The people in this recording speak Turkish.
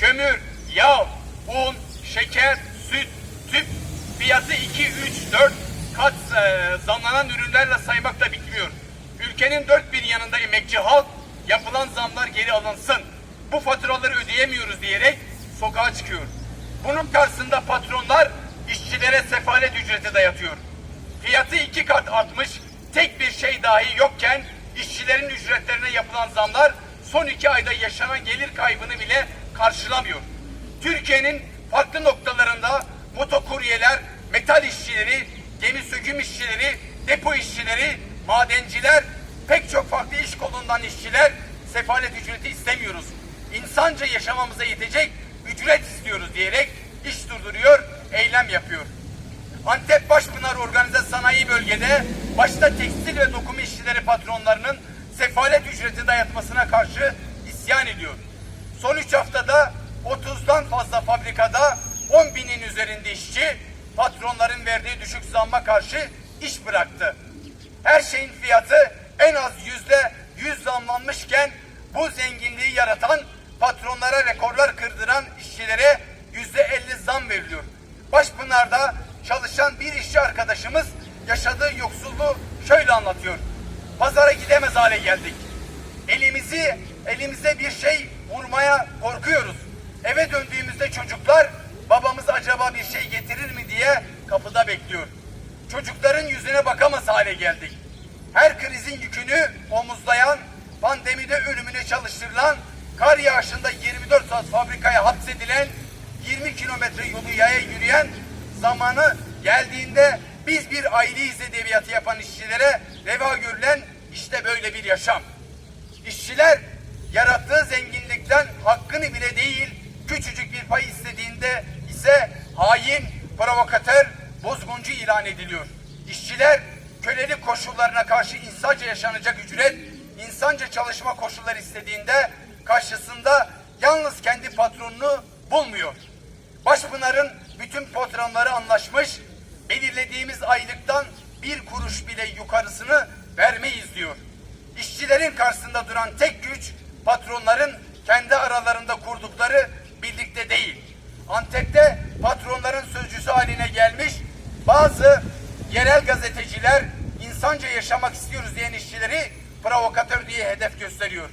kömür, yağ, un, şeker, süt, tüp fiyatı 2, 3, 4 kat e, zamlanan ürünlerle saymak da bitmiyor. Ülkenin dört bir yanında emekçi halk yapılan zamlar geri alınsın. Bu faturaları ödeyemiyoruz diyerek sokağa çıkıyor. Bunun karşısında patronlar işçilere sefalet ücreti dayatıyor. Fiyatı iki kat artmış, tek bir şey dahi yokken işçilerin ücretlerine yapılan zamlar son iki ayda yaşanan gelir kaybını bile karşılamıyor. Türkiye'nin farklı noktalarında motokuryeler, metal işçileri, gemi söküm işçileri, depo işçileri, madenciler, pek çok farklı iş kolundan işçiler sefalet ücreti istemiyoruz. İnsanca yaşamamıza yetecek ücret istiyoruz diyerek iş durduruyor, eylem yapıyor. Antep Başpınar Organize Sanayi Bölgede başta tekstil ve dokuma işçileri patronlarının sefalet ücreti dayatmasına karşı isyan ediyor. Son üç haftada 30'dan fazla fabrikada 10 binin üzerinde işçi patronların verdiği düşük zamma karşı iş bıraktı. Her şeyin fiyatı en az yüzde yüz zamlanmışken bu zenginliği yaratan patronlara rekorlar kırdıran işçilere yüzde elli zam veriliyor. Başpınar'da çalışan bir işçi arkadaşımız yaşadığı yoksulluğu şöyle anlatıyor. Pazara gidemez hale geldik. Elimizi, elimize bir şey getirir mi diye kapıda bekliyor. Çocukların yüzüne bakamaz hale geldik. Her krizin yükünü omuzlayan, pandemide ölümüne çalıştırılan, kar yağışında 24 saat fabrikaya hapsedilen, 20 kilometre yolu yaya yürüyen, zamanı geldiğinde biz bir aileyiz edebiyatı yapan işçilere reva görülen işte böyle bir yaşam. İşçiler yarattığı zenginlikten hakkını bile değil küçücük bir pay istediğinde ise hain, provokatör, bozguncu ilan ediliyor. İşçiler kölelik koşullarına karşı insanca yaşanacak ücret, insanca çalışma koşulları istediğinde karşısında yalnız kendi patronunu bulmuyor. Başpınar'ın bütün patronları anlaşmış, belirlediğimiz aylıktan bir kuruş bile yukarısını vermeyiz diyor. İşçilerin karşısında duran tek güç patronların kendi aralarında kurdukları birlikte değil. Antep'te bazı yerel gazeteciler insanca yaşamak istiyoruz diyen işçileri provokatör diye hedef gösteriyor.